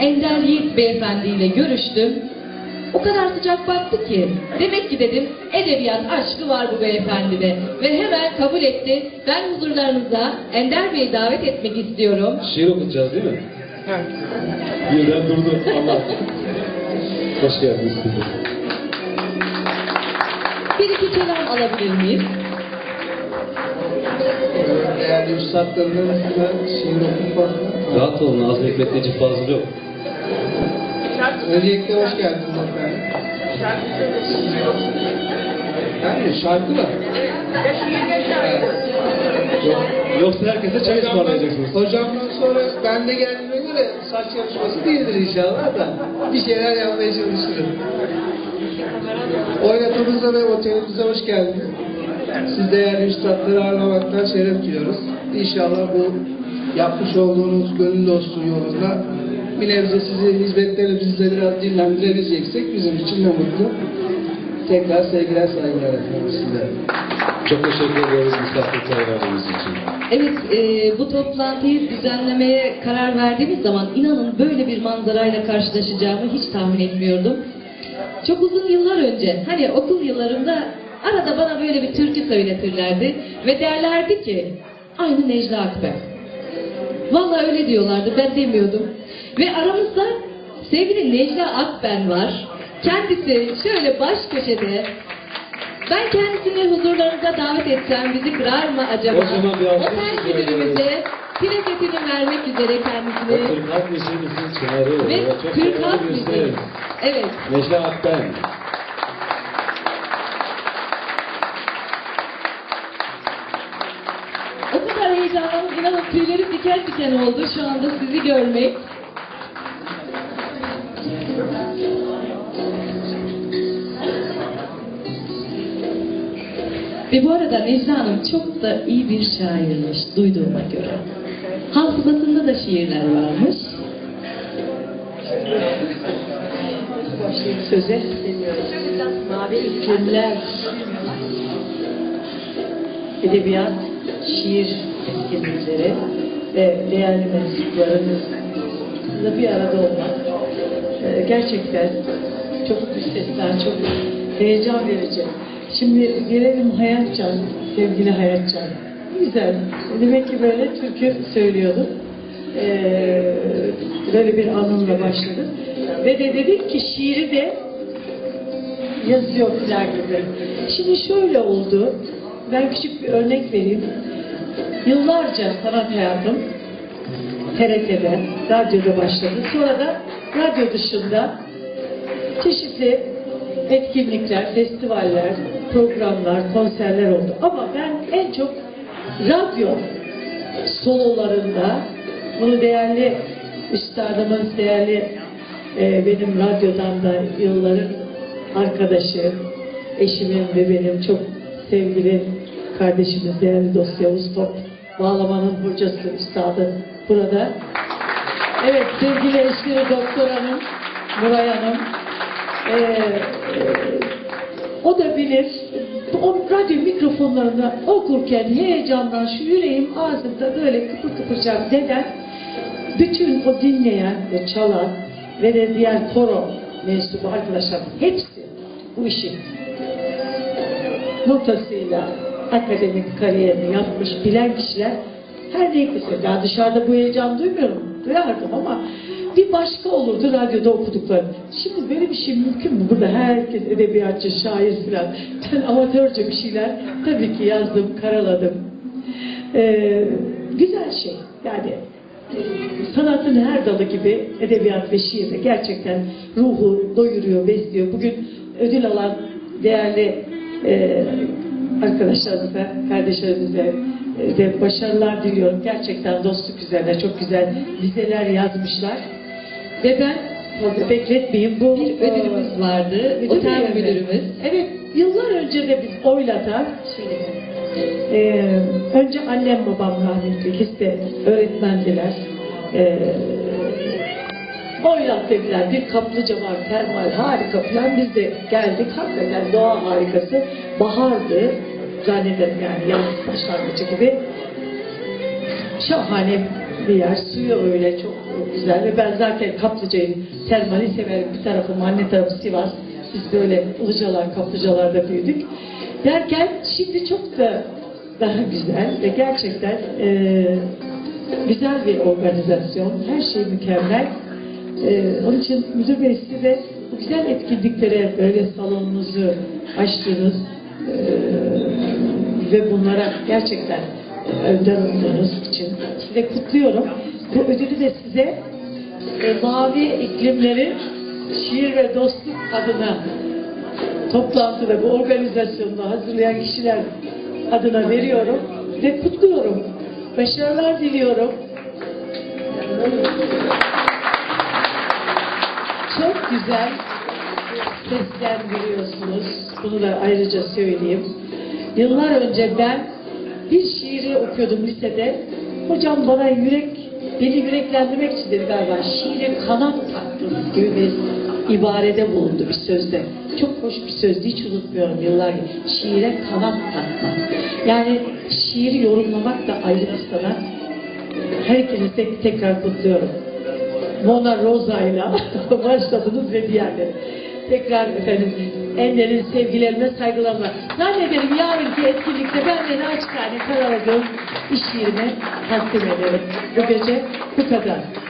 Ender Yiğit beyefendiyle görüştüm. O kadar sıcak baktı ki. Demek ki dedim edebiyat aşkı var bu beyefendide. Ve hemen kabul etti. Ben huzurlarınıza Ender Bey'i davet etmek istiyorum. Şiir okutacağız değil mi? Birden durdu. Allah. Hoş geldiniz. Bir iki kelam alabilir miyiz? Değerli üstadlarımın arasında şiir okumak Rahat olun. Nazım Hikmet Necip Fazıl yok. Öncelikle hoş geldiniz efendim. Yani şarkı? Yok. Yoksa herkese çay ısmarlayacaksınız. Hocamdan sonra ben de geldiğime göre saç yarışması değildir inşallah da bir şeyler yapmaya çalışırım. Oynatımıza ve otelimize hoş geldiniz. Siz değerli üstadları ağırlamaktan şeref duyuyoruz. İnşallah bu yapmış olduğunuz gönül dostluğu yolunda bir nebze sizi hizmetlerimizi biraz dinlendirebileceksek bizim için ne mutlu. Tekrar sevgiler saygılar efendim sizlere. Çok teşekkür ederiz misafirperver verdiğiniz için. Evet, e, bu toplantıyı düzenlemeye karar verdiğimiz zaman inanın böyle bir manzarayla karşılaşacağımı hiç tahmin etmiyordum. Çok uzun yıllar önce, hani okul yıllarımda arada bana böyle bir türkü söyletirlerdi ve derlerdi ki, aynı Necla Akber. Vallahi öyle diyorlardı, ben demiyordum. Ve aramızda sevgili Necla Akben var. Kendisi şöyle baş köşede. Ben kendisini huzurlarınıza davet etsem bizi kırar mı acaba? O zaman bir Otel müdürümüze plaketini vermek üzere kendisini. Türk Halk Müziğimizin çınarı. Ve bir Müziği. isim. Evet. Necla Akben. O kadar heyecanlandım. İnanın tüylerim diken diken oldu şu anda sizi görmek. Ve bu arada Necla Hanım çok da iyi bir şairmiş duyduğuma göre. Hafızasında da şiirler varmış. söze mavi iklimler edebiyat, şiir etkinlikleri ve değerli mensuplarımızla bir arada olmak e, gerçekten çok müstesna, çok heyecan verici. Şimdi gelelim Hayatcan, sevgili Hayatcan. Güzel. Demek ki böyle türkü söylüyordum. Ee, böyle bir anımla başladı. Ve de dedik ki şiiri de yazıyor filan gibi. Şimdi şöyle oldu. Ben küçük bir örnek vereyim. Yıllarca sanat hayatım TRT'de, radyoda başladı. Sonra da radyo dışında çeşitli etkinlikler, festivaller, programlar, konserler oldu. Ama ben en çok radyo sololarında bunu değerli üstadımız, değerli e, benim radyodan da yılların arkadaşı, eşimin ve benim çok sevgili kardeşimiz, değerli dost Yavuz Top, bağlamanın burcası üstadı burada. Evet, sevgili eşleri Doktor Hanım, Nuray Hanım, e, e, o da bilir. O radyo mikrofonlarında okurken heyecandan şu yüreğim ağzımda böyle kıpır kıpır çarp. Neden? Bütün o dinleyen ve çalan ve de diğer koro mensubu arkadaşlar hepsi bu işin notasıyla akademik kariyerini yapmış bilen kişiler her ne mesela ya dışarıda bu heyecan duymuyorum duyardım ama bir başka olurdu radyoda okudukları. Şimdi böyle bir şey mümkün mü? Burada herkes edebiyatçı, şair filan. Ben amatörce bir şeyler tabii ki yazdım, karaladım. Ee, güzel şey. Yani e, sanatın her dalı gibi edebiyat ve şiir de gerçekten ruhu doyuruyor, besliyor. Bugün ödül alan değerli e, arkadaşlarımıza, kardeşlerimize e, de başarılar diliyorum. Gerçekten dostluk üzerine çok güzel dizeler yazmışlar. Ve ben fazla bekletmeyeyim. Bu Bir ödülümüz vardı. Müdür Otel beyefendi. müdürümüz. Evet, yıllar önce de biz Oylat'a e, önce annem babam rahmetli liste öğretmendiler. E, Oylat dediler, bir kaplıca var, termal, harika falan. Biz de geldik, hakikaten doğa harikası. Bahardı, zannederim yani yaz başlangıcı gibi. Şahane bir yer. Suyu öyle çok güzel. Ve ben zaten kaplıcayım. Termali severim. Bir tarafım anne tarafı Sivas. Biz böyle Ilıcalar, Kaplıcalar'da büyüdük. Derken şimdi çok da daha güzel ve gerçekten eee, güzel bir organizasyon. Her şey mükemmel. Eee, onun için müdür bey size bu güzel etkinliklere böyle salonunuzu açtınız eee, ve bunlara gerçekten önden olduğunuz için size kutluyorum. Bu ödülü de size e, Mavi iklimlerin şiir ve dostluk adına toplantıda bu organizasyonda hazırlayan kişiler adına veriyorum ve kutluyorum. Başarılar diliyorum. Çok güzel seslendiriyorsunuz. Bunu da ayrıca söyleyeyim. Yıllar önce ben bir şiiri okuyordum lisede. Hocam bana yürek, beni yüreklendirmek için dedi galiba şiire kanat taktınız gibi bir ibarede bulundu bir sözde. Çok hoş bir sözdü, hiç unutmuyorum yıllar. Şiire kanat takmak. Yani şiiri yorumlamak da ayrı bir sanat. Herkesi tek, tekrar kutluyorum. Mona Rosa ile başladınız ve diğerleri. Tekrar efendim enlerin sevgilerine saygılarımla. Zannederim yarınki etkinlikte ben de açık hale karar alıyorum. yerine takdim ederim. Bu gece bu kadar.